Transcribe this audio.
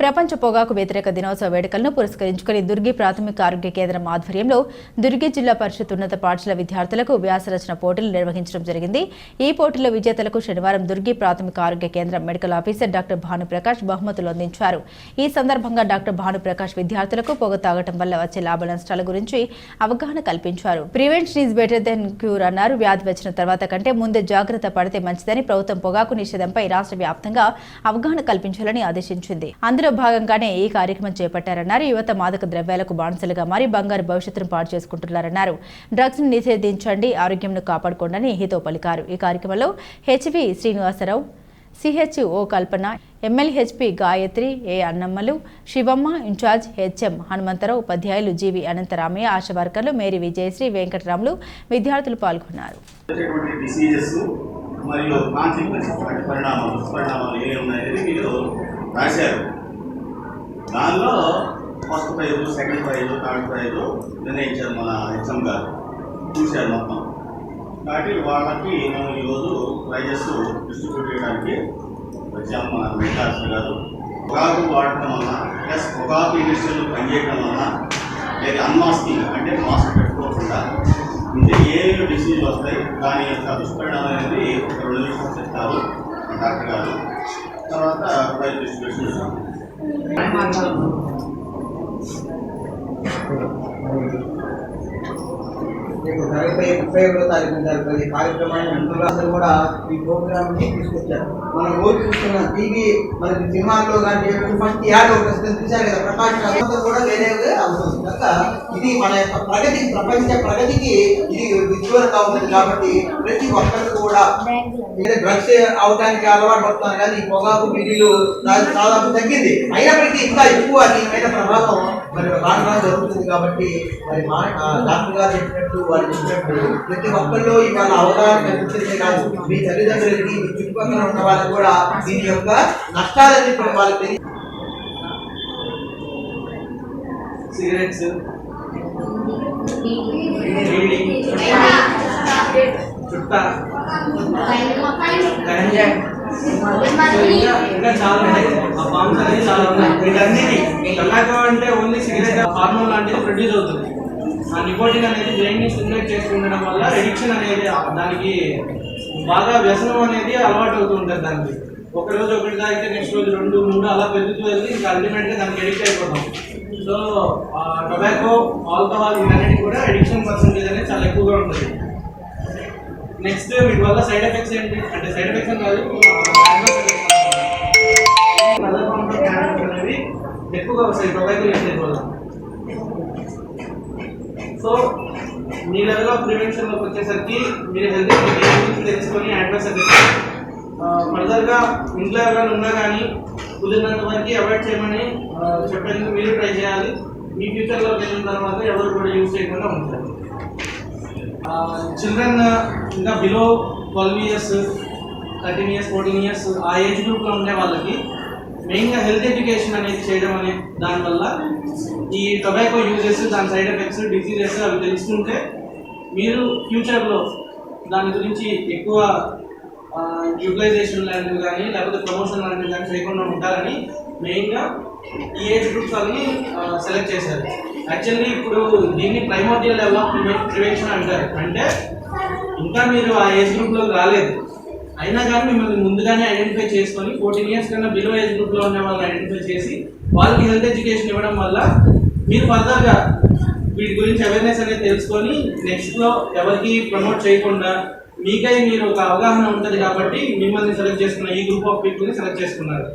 ప్రపంచ పొగాకు వ్యతిరేక దినోత్సవ వేడుకలను పురస్కరించుకుని దుర్గి ప్రాథమిక ఆరోగ్య కేంద్రం ఆధ్వర్యంలో దుర్గి జిల్లా పరిషత్ ఉన్నత పాఠశాల విద్యార్థులకు వ్యాసరచన పోటీలు నిర్వహించడం జరిగింది. ఈ పోటీలో విజేతలకు శనివారం దుర్గి ప్రాథమిక ఆరోగ్య కేంద్రం మెడికల్ ఆఫీసర్ డాక్టర్ భానుప్రకాష్ బహుమతులు అందించారు. ఈ సందర్భంగా డాక్టర్ భానుప్రకాష్ విద్యార్థులకు పొగ తాగటం వల్ల వచ్చే లాభ నష్టాల గురించి అవగాహన కల్పించారు. Prevention is better than cure అన్నారు. వ్యాధి వచ్చిన తర్వాత కంటే ముందే జాగ్రత్త పడితే మంచిదని ప్రభుత్వం పొగాకు నిషేధంపై రాష్ట్ర వ్యాప్తంగా అవగాహన కల్పించాలని ఆదేశించింది. అందులో భాగంగానే ఈ కార్యక్రమం చేపట్టారన్నారు. యువత మాదక ద్రవ్యాలకు బానిసలుగా మారి బంగారు భవిష్యత్తును పాడు చేసుకుంటున్నారన్నారు. డ్రగ్స్ను నిషేధించండి ఆరోగ్యంను కాపాడుకోండి హితో పలికారు. ఈ కార్యక్రమంలో HV Srinivasarao CH O Kalpana MLHP Gayatri A అన్నమ్మలు Sivamma incharge HM Hanumantharao ఉపాధ్యాయులు జీవి అనంతరామయ్య ఆశా వర్కర్లు మేరీ విజయశ్రీ వెంకటరాములు విద్యార్థులు పాల్గొన్నారు. మరియు పరిణామాలు ఏ ఉన్నాయనేది మీరు రాశారు. దానిలో first prize second prize third prize నిర్ణయించారు మన హెచ్ఎం గారు. చూశారు మొత్తం. కాబట్టి వాళ్ళకి మేము ఈరోజు ప్రైజెస్ డిస్ట్రిబ్యూట్ చేయడానికి వచ్చాము మన వెంకటాశ్వర గారు. పొగాకు వాడటం వలన ప్లస్ పొగాకు ఇండస్ట్రీలు పనిచేయడం వలన లేదా అన్మాస్కింగ్ అంటే మాస్క్ పెట్టుకోకుండా ఇంకా ఏమేమి డిసీజ్ వస్తాయి దాని యొక్క దుష్పరిణామం అనేది ఒక రెండు నిమిషాలు చెప్తారు డాక్టర్ గారు. తర్వాత ప్రైజ్ డిస్ట్రిబ్యూషన్ 맞아. రేపు నలభై ముప్పై ఒకటో తారీఖున జరిగే కార్యక్రమాన్ని అందరూ కూడా ఈ ప్రోగ్రామ్ని తీసుకొచ్చారు. మనం రోజు చూస్తున్న టీవీ మనకి సినిమాల్లో కానీ ఫస్ట్ యాడ్ ఒకటి వస్తుంది చూశారు కదా ప్రకాష్ కూడా వేరే అవుతుంది కనుక ఇది మన యొక్క ప్రగతి ప్రపంచ ప్రగతికి ఇది విజ్వలంగా ఉంటుంది కాబట్టి ప్రతి ఒక్కరికి కూడా డ్రగ్స్ అవడానికి అలవాటు పడుతున్నారు కానీ ఈ పొగాకు బిడీలు దాదాపు దాదాపు తగ్గింది. అయినప్పటికీ ఇంకా ఎక్కువ దీని మీద ప్రభావం మరి రాను రాను జరుగుతుంది కాబట్టి మరి మా డాక్టర్ గారు చెప్పినట్టు చెప్పినట్టు ప్రతి ఒక్కరిలో ఇవాళ అవగాహన కల్పించే కాదు మీ తల్లిదండ్రులకి మీ చుట్టుపక్కల ఉన్న వాళ్ళకి కూడా దీని యొక్క నష్టాలని ఇప్పుడు వాళ్ళకి సిగరెట్స్. చుట్టా. ఇంకా ఇంకా చాలా ఉన్నాయి. ఆ ఫార్మ్స్ అనేది చాలా ఉన్నాయి. వీటన్నిటి టొబాకో అంటే ఓన్లీ సిగరెట్ హార్మోన్ లాంటిది ప్రొడ్యూస్ అవుతుంది. నికోటిన్ అనేది బ్రెయిన్ని స్టిమ్యులేట్ వల్ల ఎడిక్షన్ అనేది దానికి బాగా వ్యసనం అనేది అలవాటు అవుతూ ఉంటుంది దానికి. ఒక రోజు ఒకటి తాగితే నెక్స్ట్ రోజు రెండు మూడు అలా పెరుగుతూ వెళ్ళి ఇంకా అల్టిమేట్గా దానికి ఎడిక్ట్ అయిపోతాం. సో టొబాకో ఆల్కహాల్ ఇవన్నిటి కూడా ఎడిక్షన్ పర్సంటేజ్ అనేది చాలా ఎక్కువగా ఉంటుంది. నెక్స్ట్ వీటి వల్ల సైడ్ ఎఫెక్ట్స్ ఏంటి? అంటే సైడ్ ఎఫెక్ట్స్ అని కాదు అనేది ఎక్కువగా వస్తాయి టొబాకో యూసేజ్ వల్ల సో మీ లెవెల్ ఆఫ్ ప్రివెన్షన్లోకి వచ్చేసరికి మీరు హెల్త్ గురించి తెలుసుకొని అడ్రస్ ఫర్దర్గా ఇంట్లో ఎవరైనా ఉన్నా కానీ కుదిరినంత వరకు అవాయిడ్ చేయమని చెప్పేందుకు మీరు ట్రై చేయాలి. మీ ఫ్యూచర్లో వెళ్ళిన తర్వాత ఎవరు కూడా యూజ్ చేయకుండా ఉంటారు. చిల్డ్రన్ ఇంకా below twelve years thirteen years fourteen years ఆ ఏజ్ గ్రూప్లో ఉండే వాళ్ళకి మెయిన్గా హెల్త్ ఎడ్యుకేషన్ అనేది చేయడం అనే దానివల్ల ఈ టొబాకో యూజెస్ దాని సైడ్ ఎఫెక్ట్స్ డిసీజెస్ అవి తెలుసుకుంటే మీరు ఫ్యూచర్లో దాని గురించి ఎక్కువ యూటిలైజేషన్ లాంటివి కానీ లేకపోతే ప్రమోషన్ లాంటివి కానీ చేయకుండా ఉంటారని మెయిన్గా ఈ ఏజ్ గ్రూప్స్ వాళ్ళని సెలెక్ట్ చేశారు. యాక్చువల్లీ ఇప్పుడు దీన్ని ప్రైమోటియల్ లెవెల్ ఆఫ్ ప్రివెన్షన్ అంటారు. అంటే ఇంకా మీరు ఆ ఏజ్ గ్రూప్లోకి రాలేదు. అయినా కానీ మిమ్మల్ని ముందుగానే ఐడెంటిఫై చేసుకొని ఫోర్టీన్ ఇయర్స్ కన్నా బిలో ఏజ్ గ్రూప్లో ఉన్న వాళ్ళని ఐడెంటిఫై చేసి వాళ్ళకి హెల్త్ ఎడ్యుకేషన్ ఇవ్వడం వల్ల మీరు ఫర్దర్గా వీటి గురించి అవేర్నెస్ అనేది తెలుసుకొని నెక్స్ట్లో ఎవరికి ప్రమోట్ చేయకుండా మీకై మీరు ఒక అవగాహన ఉంటుంది కాబట్టి మిమ్మల్ని సెలెక్ట్ చేసుకున్న ఈ గ్రూప్ ఆఫ్ పీపుల్ని సెలెక్ట్ చేసుకున్నారు.